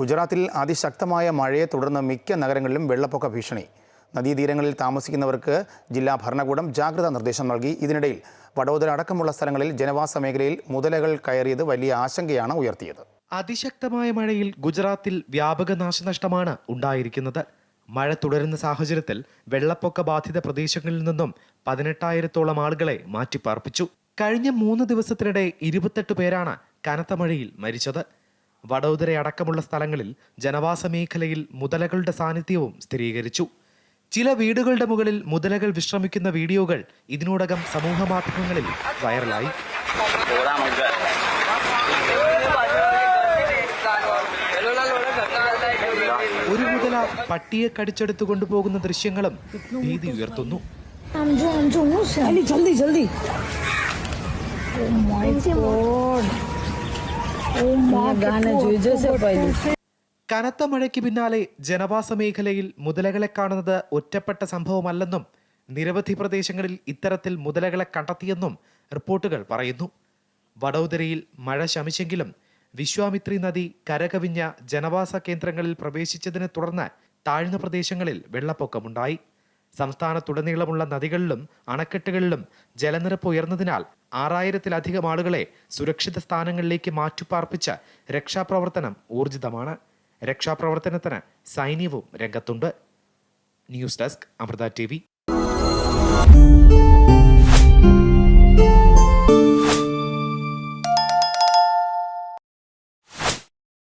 ഗുജറാത്തിൽ അതിശക്തമായ മഴയെ തുടർന്ന് മിക്ക നഗരങ്ങളിലും വെള്ളപ്പൊക്ക ഭീഷണി. നദീതീരങ്ങളിൽ താമസിക്കുന്നവർക്ക് ജില്ലാ ഭരണകൂടം ജാഗ്രതാ നിർദ്ദേശം നൽകി. ഇതിനിടയിൽ വടോദര അടക്കമുള്ള സ്ഥലങ്ങളിൽ ജനവാസ മേഖലയിൽ മുതലകൾ കയറിയത് വലിയ ആശങ്കയാണ് ഉയർത്തിയത്. അതിശക്തമായ മഴയിൽ ഗുജറാത്തിൽ വ്യാപക നാശനഷ്ടമാണ് ഉണ്ടായിരിക്കുന്നത്. മഴ തുടരുന്ന സാഹചര്യത്തിൽ വെള്ളപ്പൊക്ക ബാധിത പ്രദേശങ്ങളിൽ നിന്നും പതിനെട്ടായിരത്തോളം ആളുകളെ മാറ്റിപ്പാർപ്പിച്ചു. കഴിഞ്ഞ മൂന്ന് ദിവസത്തിനിടെ ഇരുപത്തെട്ട് പേരാണ് കനത്ത മഴയിൽ മരിച്ചത്. വഡോദര അടക്കമുള്ള സ്ഥലങ്ങളിൽ ജനവാസ മേഖലയിൽ മുതലകളുടെ സാന്നിധ്യവും സ്ഥിരീകരിച്ചു. ചില വീടുകളുടെ മുകളിൽ മുതലകൾ വിശ്രമിക്കുന്ന വീഡിയോകൾ ഇതിനോടകം സമൂഹ മാധ്യമങ്ങളിൽ വൈറലായി. ഒരു മുതല പട്ടിയെ കടിച്ചെടുത്തു കൊണ്ടുപോകുന്ന ദൃശ്യങ്ങളും ഭീതി ഉയർത്തുന്നു. കനത്ത മഴയ്ക്ക് പിന്നാലെ ജനവാസ മേഖലയിൽ മുതലകളെ കാണുന്നത് ഒറ്റപ്പെട്ട സംഭവമല്ലെന്നും നിരവധി പ്രദേശങ്ങളിൽ ഇത്തരത്തിൽ മുതലകളെ കണ്ടെത്തിയെന്നും റിപ്പോർട്ടുകൾ പറയുന്നു. വടോദരയിൽ മഴ ശമിച്ചെങ്കിലും വിശ്വാമിത്രി നദി കരകവിഞ്ഞ ജനവാസ കേന്ദ്രങ്ങളിൽ പ്രവേശിച്ചതിനെ തുടർന്ന് താഴ്ന്ന പ്രദേശങ്ങളിൽ വെള്ളപ്പൊക്കമുണ്ടായി. സംസ്ഥാനത്തുടനീളമുള്ള നദികളിലും അണക്കെട്ടുകളിലും ജലനിരപ്പ് ഉയർന്നതിനാൽ ആറായിരത്തിലധികം ആളുകളെ സുരക്ഷിത സ്ഥാനങ്ങളിലേക്ക് മാറ്റിപ്പാർപ്പിച്ച രക്ഷാപ്രവർത്തനം ഊർജിതമാണ്. രക്ഷാപ്രവർത്തനത്തിന് സൈന്യവും രംഗത്തുണ്ട്. News desk Amrita T